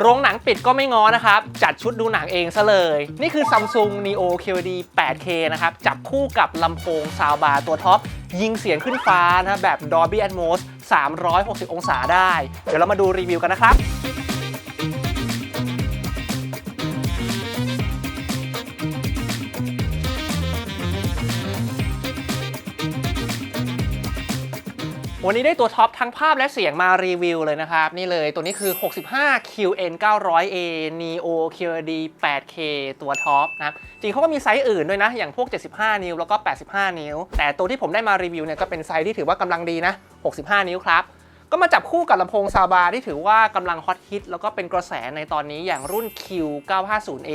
โรงหนังปิดก็ไม่ง้อนะครับ จัดชุดดูหนังเองซะเลย นี่คือ Samsung Neo QD 8K นะครับ จับคู่กับลำโพงซาวบาร์ตัวท็อป ยิงเสียงขึ้นฟ้านะครับแบบ Dolby Atmos 360 องศาได้ เดี๋ยวเรามาดูรีวิวกันนะครับ วันนี้ได้ตัวท็อปทั้งภาพและเสียงมารีวิวเลยนะครับ นี่เลยตัวนี้คือ 65 QN 900A Neo QD 8K ตัวท็อปนะจริงเขาก็มีไซส์อื่นด้วยนะ อย่างพวก 75 นิ้วแล้วก็ 85 นิ้ว แต่ตัวที่ผมได้มารีวิวเนี่ยก็เป็นไซส์ที่ถือว่ากำลังดีนะ 65 นิ้วครับ ก็มาจับคู่กับลำโพงซาบาที่ถือว่ากำลังฮอตฮิตแล้วก็เป็นกระแสในตอนนี้อย่างรุ่น Q950A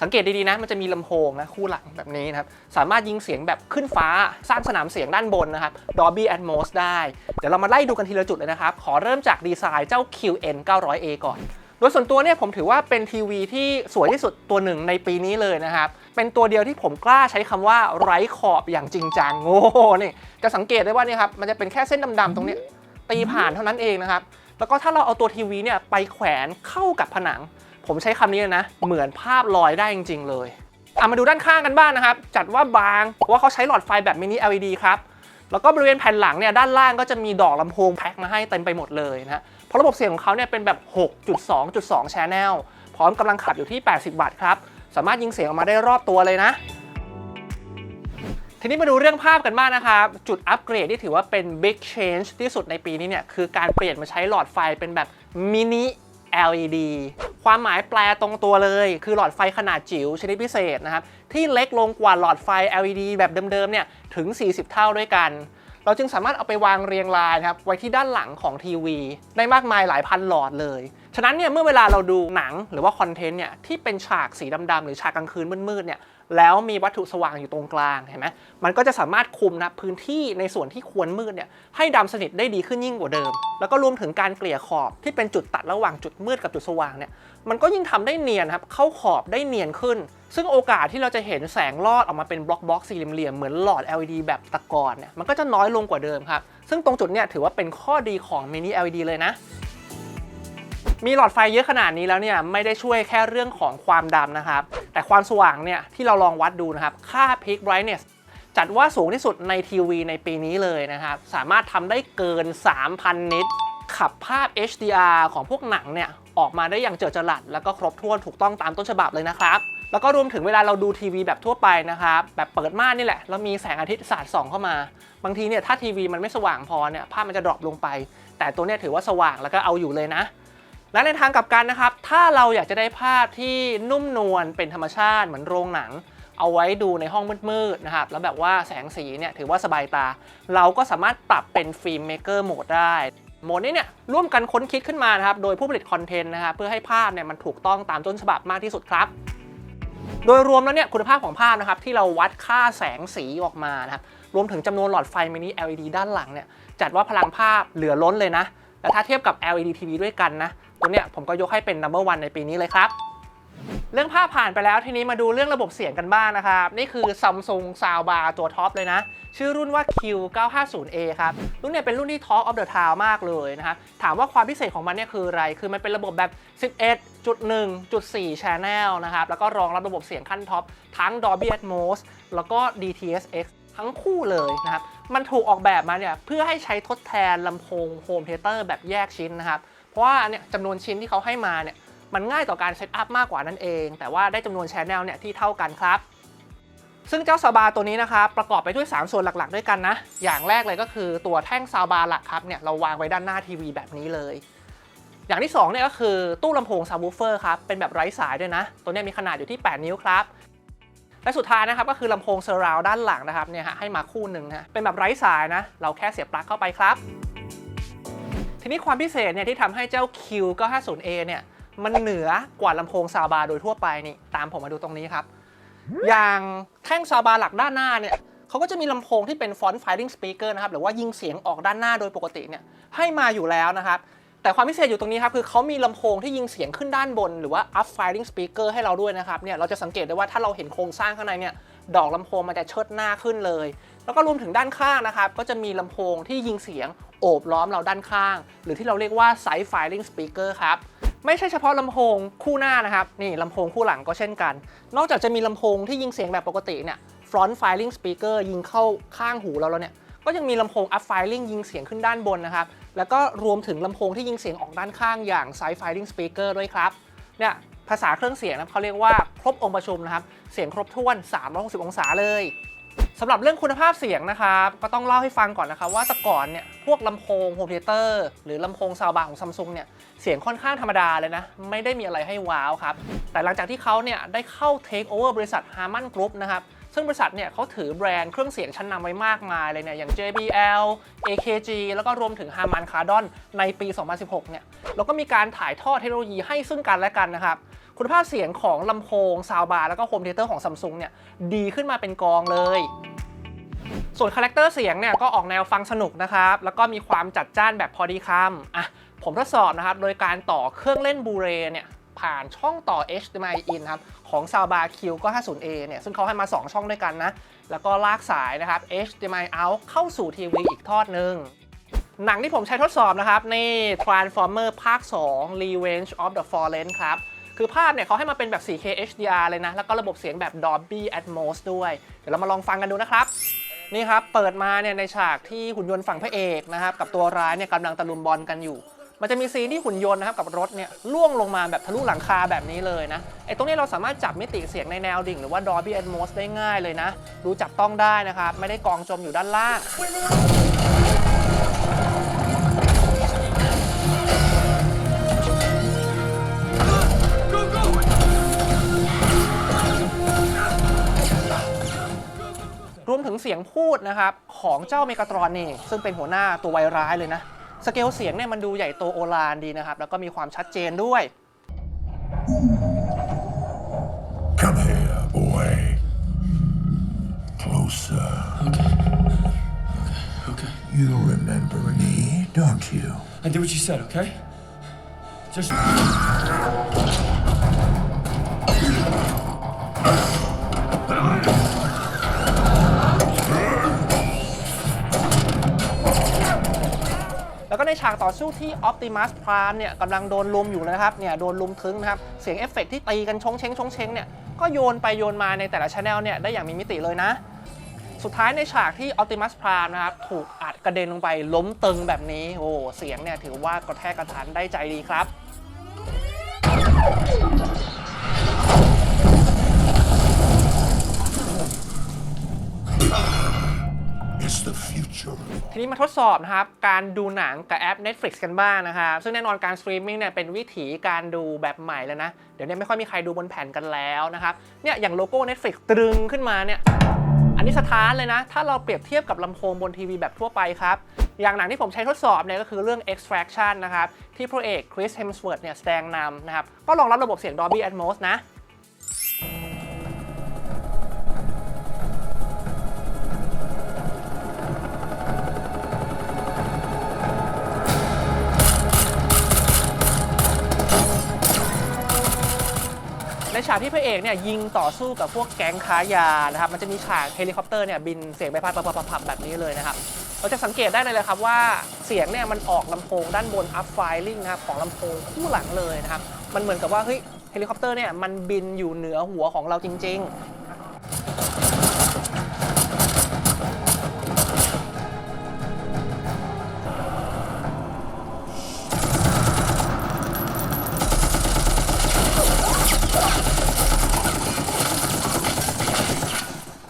สังเกตดีๆนะ มันจะมีลำโพงนะคู่หลังแบบนี้นะครับ สามารถยิงเสียงแบบขึ้นฟ้าสร้างสนามเสียงด้านบนนะครับ Dolby Atmos ได้ เดี๋ยวเรามาไล่ดูกันทีละจุดเลยนะครับ ขอเริ่มจากดีไซน์เจ้า QN 900A ก่อนโดยส่วนตัวเนี่ยผมถือว่าเป็นทีวีที่สวยที่สุดตัวหนึ่งในปีนี้เลยนะครับ เป็นตัวเดียวที่ผมกล้าใช้คำว่าไร้ขอบอย่างจริงจังโอ้โหนี่จะสังเกตได้ว่านี่ครับมันจะเป็นแค่เส้นดำๆตรงนี้ ตีผ่านเท่านั้นเองนะครับ แล้วก็ถ้าเราเอาตัวทีวีเนี่ยไปแขวนเข้ากับผนัง ผมใช้คำนี้เลยนะ เหมือนภาพลอยได้จริง ๆ เลยอะมาดูด้านข้างกันบ้างนะครับ จัดว่าบางว่าเขาใช้หลอดไฟแบบมินิ LED ครับ แล้วก็บริเวณแผ่นหลังเนี่ยด้านล่างก็จะมีดอกลำโพงแพ็คมาให้เต็มไปหมดเลยนะฮะเพราะระบบเสียงของเขาเนี่ยเป็นแบบ 6.2.2 Channel พร้อมกำลังขับอยู่ที่ 80 วัตต์ครับ สามารถยิงเสียงออกมาได้รอบตัวเลยนะ ทีนี้มาดูเรื่องภาพกันบ้างนะครับ จุดอัปเกรดที่ถือว่าเป็น Big Change ที่สุดในปีนี้เนี่ย คือการเปลี่ยนมาใช้หลอดไฟเป็นแบบมินิ LED ความหมายแปลตรงตัวเลย คือหลอดไฟขนาดจิ๋วชนิดพิเศษนะครับ ที่เล็กลงกว่าหลอดไฟ LED แบบเดิมๆเนี่ยถึง 40 เท่าด้วยกัน เราจึงสามารถเอาไปวางเรียงรายนะครับไว้ที่ด้านหลังของทีวี ได้มากมายหลายพันหลอดเลย ฉะนั้นเนี่ยเมื่อเวลาเราดูหนังหรือว่าคอนเทนต์เนี่ยที่เป็นฉากสีดำๆหรือฉากกลางคืนมืดๆเนี่ยแล้วมีวัตถุสว่างอยู่ตรงกลางเห็นไหมมันก็จะสามารถคุมนะพื้นที่ในส่วนที่ควรมืดเนี่ยให้ดำสนิทได้ดีขึ้นยิ่งกว่าเดิม แล้วก็รวมถึงการเกลี่ยขอบที่เป็นจุดตัดระหว่างจุดมืดกับจุดสว่างเนี่ยมันก็ยิ่งทำได้เนียนครับเข้าขอบได้เนียนขึ้น ซึ่งโอกาสที่เราจะเห็นแสงลอดออกมาเป็นบล็อกบล็อกสี่เหลี่ยมเหมือนหลอด LED แบบตะกอนเนี่ยมันก็จะน้อยลงกว่าเดิมครับซึ่งตรงจุดเนี่ยถือว่าเป็นข้อดีของมินิ LED เลยนะ มีหลอดไฟเยอะขนาดนี้แล้วเนี่ยไม่ได้ช่วยแค่เรื่องของความดำนะครับ แต่ความสว่างเนี่ยที่เราลองวัดดูนะครับ ค่า Peak Brightness จัดว่าสูงที่สุดในทีวีในปีนี้เลยนะครับ สามารถทำได้เกิน 3,000 นิตขับภาพ HDR ของพวกหนังเนี่ยออกมาได้อย่างเจิดจรัส แล้วก็ครบถ้วนถูกต้องตามต้นฉบับเลยนะครับแล้วก็รวมถึงเวลาเราดูทีวีแบบทั่วไปนะครับแบบเปิดม่านนี่แหละแล้วมีแสงอาทิตย์สาดส่องเข้ามา บางทีเนี่ยถ้าทีวีมันไม่สว่างพอเนี่ยภาพมันจะดรอปลงไป แต่ตัวเนี้ยถือว่าสว่างแล้วก็เอาอยู่เลยนะ และในทางกลับกันนะครับ ถ้าเราอยากจะได้ภาพที่นุ่มนวลเป็นธรรมชาติเหมือนโรงหนัง เอาไว้ดูในห้องมืดๆนะครับ แล้วแบบว่าแสงสีเนี่ยถือว่าสบายตา เราก็สามารถปรับเป็นฟิล์มเมเกอร์โหมดได้โหมดนี้เนี่ยร่วมกันค้นคิดขึ้นมานะครับ โดยผู้ผลิตคอนเทนต์นะครับเพื่อให้ภาพเนี่ยมันถูกต้องตามต้นฉบับมากที่สุดครับ โดยรวมแล้วเนี่ยคุณภาพของภาพนะครับที่เราวัดค่าแสงสีออกมานะครับรวมถึงจำนวนหลอดไฟมินิ LED ด้านหลังเนี่ยจัดว่าพลังภาพเหลือล้นเลยนะและถ้าเทียบกับ LED TV ด้วยกันนะ ตัวเนี้ยผมก็ยกให้เป็น number one ในปีนี้เลยครับเรื่องภาพผ่านไปแล้วทีนี้มาดูเรื่องระบบเสียงกันบ้างนะครับ นี่คือ Samsung Soundbar ตัวท็อปเลยนะ ชื่อรุ่นว่า Q950A ครับ รุ่นเนี้ยเป็นรุ่นที่ Talk of the Town มากเลยนะครับ ถามว่าความพิเศษของมันเนี่ยคืออะไร คือมันเป็นระบบแบบ 11.1.4 Channel นะครับ แล้วก็รองรับระบบเสียงขั้นท็อป ทั้ง Dolby Atmos แล้วก็ DTS:X ทั้งคู่เลยนะครับ มันถูกออกแบบมาเนี่ยเพื่อให้ใช้ทดแทนลำโพงโฮมเทเตอร์แบบแยกชิ้นนะครับ ราะว่าเนี่ยจำนวนชิ้นที่เขาให้มาเนี่ยมันง่ายต่อการเซตอัพมากกว่านั่นเอง แต่ว่าได้จำนวนชแนลเนี่ยที่เท่ากันครับ ซึ่งเจ้าซาวบาตัวนี้นะครับประกอบไปด้วย 3 ส่วนหลักๆ ด้วยกันนะ อย่างแรกเลยก็คือตัวแท่งซาวบาหลักครับเนี่ยเราวางไว้ด้านหน้าทีวีแบบนี้เลย อย่างที่2เนี่ยก็คือตู้ลำโพงซาววูฟเฟอร์ครับเป็นแบบไร้สายด้วยนะ ตัวนี้มีขนาดอยู่ที่ 8 นิ้วครับและสุดท้ายนะครับก็คือลำโพงเซอร์ราวด้านหลังนะครับเนี่ยฮะให้มาคู่หนึ่งนะเป็นแบบไร้สายนะ เราแค่เสียบปลั๊กเข้าไปครับ นี้ความพิเศษเนี่ยที่ทำให้เจ้า Q950A เนี่ยมันเหนือกว่าลำโพงซาวบาร์โดยทั่วไปนี่ตามผมมาดูตรงนี้ครับ อย่างแท่งซาวบาร์หลักด้านหน้าเนี่ยเขาก็จะมีลำโพงที่เป็นฟอนต์ firing speaker นะครับหรือว่ายิงเสียงออกด้านหน้าโดยปกติเนี่ยให้มาอยู่แล้วนะครับแต่ความพิเศษอยู่ตรงนี้ครับคือเขามีลำโพงที่ยิงเสียงขึ้นด้านบน หรือว่า up firing speaker ให้เราด้วยนะครับเนี่ยเราจะสังเกตได้ว่าถ้าเราเห็นโครงสร้างข้างในเนี่ยดอกลำโพงมันจะเชิดหน้าขึ้นเลย แล้วก็รวมถึงด้านข้างนะครับก็จะมีลำโพงที่ยิงเสียง โอบล้อมเราด้านข้าง หรือที่เราเรียกว่า side firing speaker ครับไม่ใช่เฉพาะลำโพงคู่หน้านะครับนี่ลำโพงคู่หลังก็เช่นกัน นอกจากจะมีลำโพงที่ยิงเสียงแบบปกติเนี่ย front firing speaker ยิงเข้าข้างหูเราแล้วเนี่ย ก็ยังมีลำโพง up firing ยิงเสียงขึ้นด้านบนนะครับ แล้วก็รวมถึงลำโพงที่ยิงเสียงออกด้านข้างอย่าง side firing speaker ด้วยครับ เนี่ยภาษาเครื่องเสียงนะเขาเรียกว่าครบองค์ประชุมนะครับ เสียงครบถ้วน 360 องศาเลย สำหรับเรื่องคุณภาพเสียงนะครับก็ต้องเล่าให้ฟังก่อนนะครับว่าแต่ก่อนเนี่ยพวกลำโพงโฮมเทเตอร์หรือลำโพงซาวบาร์ของซัมซุงเนี่ยเสียงค่อนข้างธรรมดาเลยนะ ไม่ได้มีอะไรให้ว้าวครับ แต่หลังจากที่เขาเนี่ยได้เข้าเทคโอเวอร์บริษัท Harman Group นะครับซึ่งบริษัทเนี่ยเขาถือแบรนด์เครื่องเสียงชั้นนำไว้มากมายเลยเนี่ยอย่าง JBL AKG แล้วก็รวมถึง Harman Kardon ในปี 2016 เนี่ยแล้วก็มีการถ่ายทอดเทคโนโลยีให้ซึ่งกันและกันนะครับ คุณภาพเสียงของลำโพงซาวบาร์แล้วก็โฮมเทเตอร์ของซัมซุงเนี่ยดีขึ้นมาเป็นกองเลย ส่วนคาแรคเตอร์เสียงเนี่ยก็ออกแนวฟังสนุกนะครับ แล้วก็มีความจัดจ้านแบบพอดีคำอะผมทดสอบนะครับ โดยการต่อเครื่องเล่นบูเรเนี่ยผ่านช่องต่อ HDMI in ครับของ Soundbar Q ก็ 50A เนี่ย ซึ่งเขาให้มา 2 ช่องด้วยกันนะ แล้วก็ลากสายนะครับ HDMI out เข้าสู่ทีวีอีกทอดหนึ่ง หนังที่ผมใช้ทดสอบนะครับ นี่ Transformer ภาค 2 Revenge of the Fallen ครับ คือภาพเนี่ยเขาให้มาเป็นแบบ 4K HDR เลยนะ แล้วก็ระบบเสียงแบบ Dolby Atmos ด้วย เดี๋ยวเรามาลองฟังกันดูนะครับ นี่ครับ เปิดมาเนี่ยในฉากที่หุ่นยนต์ฝั่งพระเอกนะครับ กับตัวร้ายเนี่ยกำลังตะลุมบอลกันอยู่ มันจะมีซีนที่หุ่นยนต์นะครับกับรถเนี่ยล่วงลงมาแบบทะลุหลังคาแบบนี้เลยนะ ไอ้ตรงนี้เราสามารถจับมิติเสียงในแนวดิ่ง หรือว่า Dolby Atmos ได้ง่ายเลยนะ ดูจับต้องได้นะครับ ไม่ได้กองจมอยู่ด้านล่าง เสียงพูดนะครับของเจ้าเมกาตรอนนี่ซึ่งเป็นหัวหน้าตัวไวร้ายเลยนะสเกลเสียงเนี่ยมันดูใหญ่โตโอฬารดีนะครับ แล้วก็มีความชัดเจนด้วย Come here, boy. Closer. Okay. You remember me, don't you? I did what you said, okay? Just. ฉากต่อสู้ที่ Optimus Prime เนี่ยกำลังโดนลุมอยู่นะครับเนี่ยโดนลุมทึงนะครับเสียงเอฟเฟกต์ที่ตีกันชงเชงชงเชงเนี่ยก็โยนไปโยนมาในแต่ละช anel เนี่ยได้อย่างมีมิติเลยนะ สุดท้ายในฉากที่ Optimus Prime นะครับถูกอัดกระเด็นลงไปล้มตึงแบบนี้โอ้เสียงเนี่ยถือว่ากระแทกกระทันได้ใจดีครับ ทีนี้มาทดสอบนะครับ การดูหนังกับแอป Netflix กันบ้างนะครับ ซึ่งแน่นอนการสตรีมมิ่งเนี่ยเป็นวิถีการดูแบบใหม่แล้วนะ เดี๋ยวนี้ไม่ค่อยมีใครดูบนแผ่นกันแล้วนะครับ เนี่ยอย่างโลโก้ Netflix ตรึงขึ้นมาเนี่ย อันนี้สถานเลยนะ ถ้าเราเปรียบเทียบกับลำโพงบนทีวีแบบทั่วไปครับ อย่างหนังที่ผมใช้ทดสอบเนี่ยก็คือเรื่อง Extraction นะครับ ที่พระเอกคริสเฮมสเวิร์ธเนี่ยแสดงนำนะครับ ก็รองรับระบบเสียง Dolby Atmos นะ ในฉากที่พระเอกเนี่ยยิงต่อสู้กับพวกแก๊งค้ายานะครับมันจะมีฉากเฮลิคอปเตอร์เนี่ยบินเสียงใบพัดปับๆๆแบบนี้เลยนะครับเราจะสังเกตได้เลยเลยครับว่าเสียงเนี่ยมันออกลำโพงด้านบน up firing นะครับของลำโพงคู่หลังเลยนะครับมันเหมือนกับว่าเฮ้ยเฮลิคอปเตอร์เนี่ยมันบินอยู่เหนือหัวของเราจริง ๆ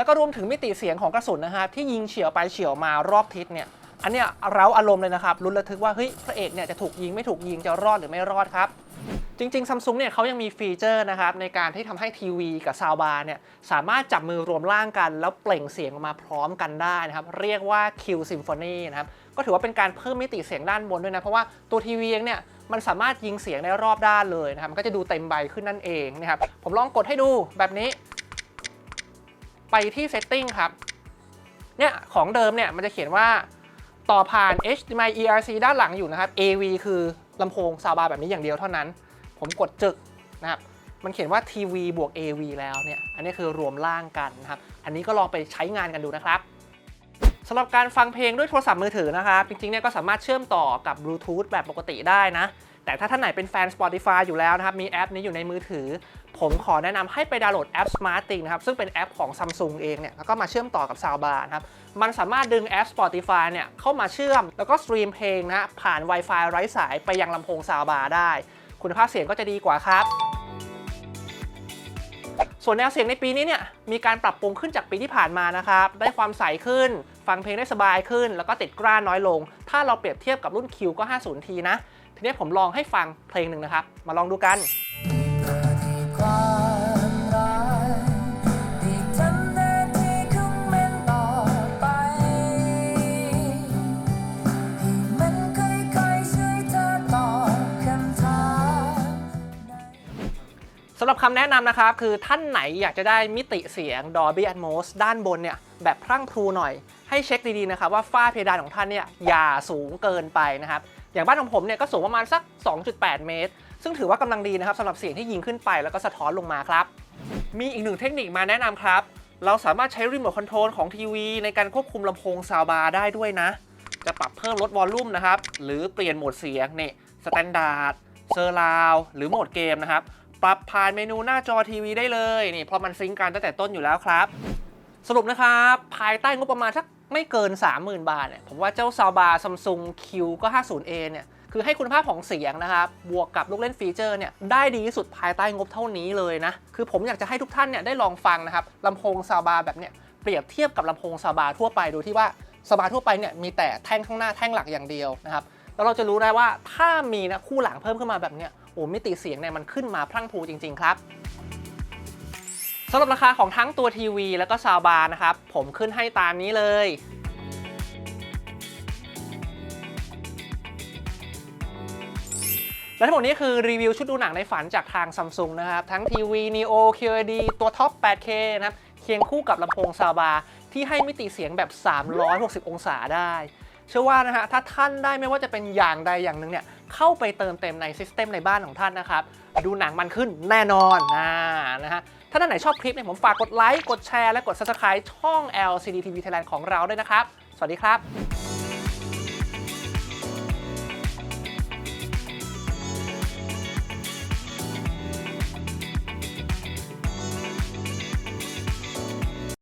แล้วก็รวมถึงมิติเสียงของกระสุนนะครับที่ยิงเฉียวไปเฉียวมารอบทิศเนี่ยอันเนี้ยเราอารมณ์เลยนะครับรุนระทึกว่าเฮ้ยพระเอกเนี่ยจะถูกยิงไม่ถูกยิงจะรอดหรือไม่รอดครับจริงๆซัมซุงเนี่ยเขายังมีฟีเจอร์นะครับในการที่ทำให้ทีวีกับซาวบาร์เนี่ยสามารถจับมือรวมร่างกัน แล้วเปล่งเสียงออกมาพร้อมกันได้นะครับเรียกว่า Q Symphony นะครับก็ถือว่าเป็นการเพิ่มมิติเสียงด้านบนด้วยนะ เพราะว่าตัวทีวีเองเนี่ยมันสามารถยิงเสียงได้รอบด้านเลยนะครับมันก็จะดูเต็มใบขึ้นนั่นเองนะครับผมลองกดให้ดูแบบนี้ ไปที่ Setting ครับ เนี่ยของเดิมเนี่ยมันจะเขียนว่าต่อผ่าน HDMI ERC ด้านหลังอยู่นะครับ AV คือลำโพงซาวบาร์แบบนี้อย่างเดียวเท่านั้น ผมกดจึกนะครับ มันเขียนว่าทีวีบวก AV แล้วเนี่ย อันนี้คือรวมร่างกันนะครับ อันนี้ก็ลองไปใช้งานกันดูนะครับสำหรับการฟังเพลงด้วยโทรศัพท์มือถือนะครับ จริงๆเนี่ยก็สามารถเชื่อมต่อกับบลูทูธแบบปกติได้นะ แต่ถ้าท่านไหนเป็นแฟน Spotify อยู่แล้วนะครับ มีแอปนี้อยู่ในมือถือ ผมขอแนะนำให้ไปดาวน์โหลดแอป SmartThing นะครับ ซึ่งเป็นแอปของ Samsung เองเนี่ย แล้วก็มาเชื่อมต่อกับ Soundbar นะครับ มันสามารถดึงแอป Spotify เนี่ย เข้ามาเชื่อม แล้วก็สตรีมเพลงนะผ่าน Wi-Fi ไร้สายไปยังลำโพง Soundbar ได้ คุณภาพเสียงก็จะดีกว่าครับส่วนแนวเสียงในปีนี้เนี่ยมีการปรับปรุงขึ้นจากปีที่ผ่านมานะครับ ได้ความใสขึ้น ฟังเพลงได้สบายขึ้น แล้วก็ติดกร้านน้อยลง ถ้าเราเปรียบเทียบกับรุ่น Q ก็ 50T นะ ทีนี้ผมลองให้ฟังเพลงหนึ่งนะครับ มาลองดูกันสำหรับคำแนะนำนะครับ คือท่านไหนอยากจะได้มิติเสียง Dolby Atmos ด้านบนเนี่ย แบบพรั่งพรูหน่อย ให้เช็คดี ๆ นะครับ ว่าฝ้าเพดานของท่านเนี่ย อย่าสูงเกินไปนะครับ อย่างบ้านของผมเนี่ยก็สูงประมาณสัก 2.8 เมตร ซึ่งถือว่ากำลังดีนะครับสำหรับเสียงที่ยิงขึ้นไปแล้วก็สะท้อนลงมาครับ มีอีกหนึ่งเทคนิคมาแนะนำครับ เราสามารถใช้รีโมทคอนโทรลของทีวีในการควบคุมลำโพงซาวบาร์ได้ด้วยนะ จะปรับเพิ่มลดวอลลุ่มนะครับ หรือเปลี่ยนโหมดเสียงเนี่ยสแตนดาร์ดเซอร์ราวหรือโหมดเกมนะครับ ปรับผ่านเมนูหน้าจอทีวีได้เลยนี่เพราะมันซิงก์กันตั้งแต่ต้นอยู่แล้วครับ สรุปนะครับ ภายใต้งบประมาณสัก ไม่เกิน 30,000 บาทเนี่ยผมว่าเจ้าซาวบาซัมซุง Q ก็ 50A เนี่ยคือให้คุณภาพของเสียงนะครับ บวกกับลูกเล่นฟีเจอร์เนี่ยได้ดีที่สุดภายใต้งบเท่านี้เลยนะ คือผมอยากจะให้ทุกท่านเนี่ยได้ลองฟังนะครับลำโพงซาวบาแบบเนี่ยเปรียบเทียบกับลำโพงซาวบาทั่วไปดูที่ว่าซาวบาทั่วไปเนี่ยมีแต่แท่งข้างหน้าแท่งหลักอย่างเดียวนะครับแล้วเราจะรู้ได้ว่าถ้ามีนะคู่หลังเพิ่มขึ้นมาแบบเนี้ยโอ้มิติเสียงเนี่ยมันขึ้นมาพรั่งพรูจริง ๆ ครับ สำหรับราคาของทั้งตัวทีวี แล้วก็ซาวบาร์นะครับ ผมขึ้นให้ตามนี้เลยและทั้งหมดนี้คือรีวิวชุดดูหนังในฝันจากทางซัมซุงนะครับ ทั้งทีวี Neo QLED ตัวท็อป 8K นะครับ เคียงคู่กับลำโพงซาวบาร์ที่ให้มิติเสียงแบบ 360 องศาได้ เชื่อว่านะฮะถ้าท่านได้ไม่ว่าจะเป็นอย่างใดอย่างหนึ่งเนี่ยเข้าไปเติมเต็มในซิสเต็มในบ้านของท่านนะครับ ดูหนังมันขึ้นแน่นอนนะนะฮะถ้าท่านไหนชอบคลิปเนี่ยผมฝากกดไลค์กดแชร์และกด Subscribe ช่อง LCD TV Thailand ของเราด้วยนะครับ สวัสดีครับ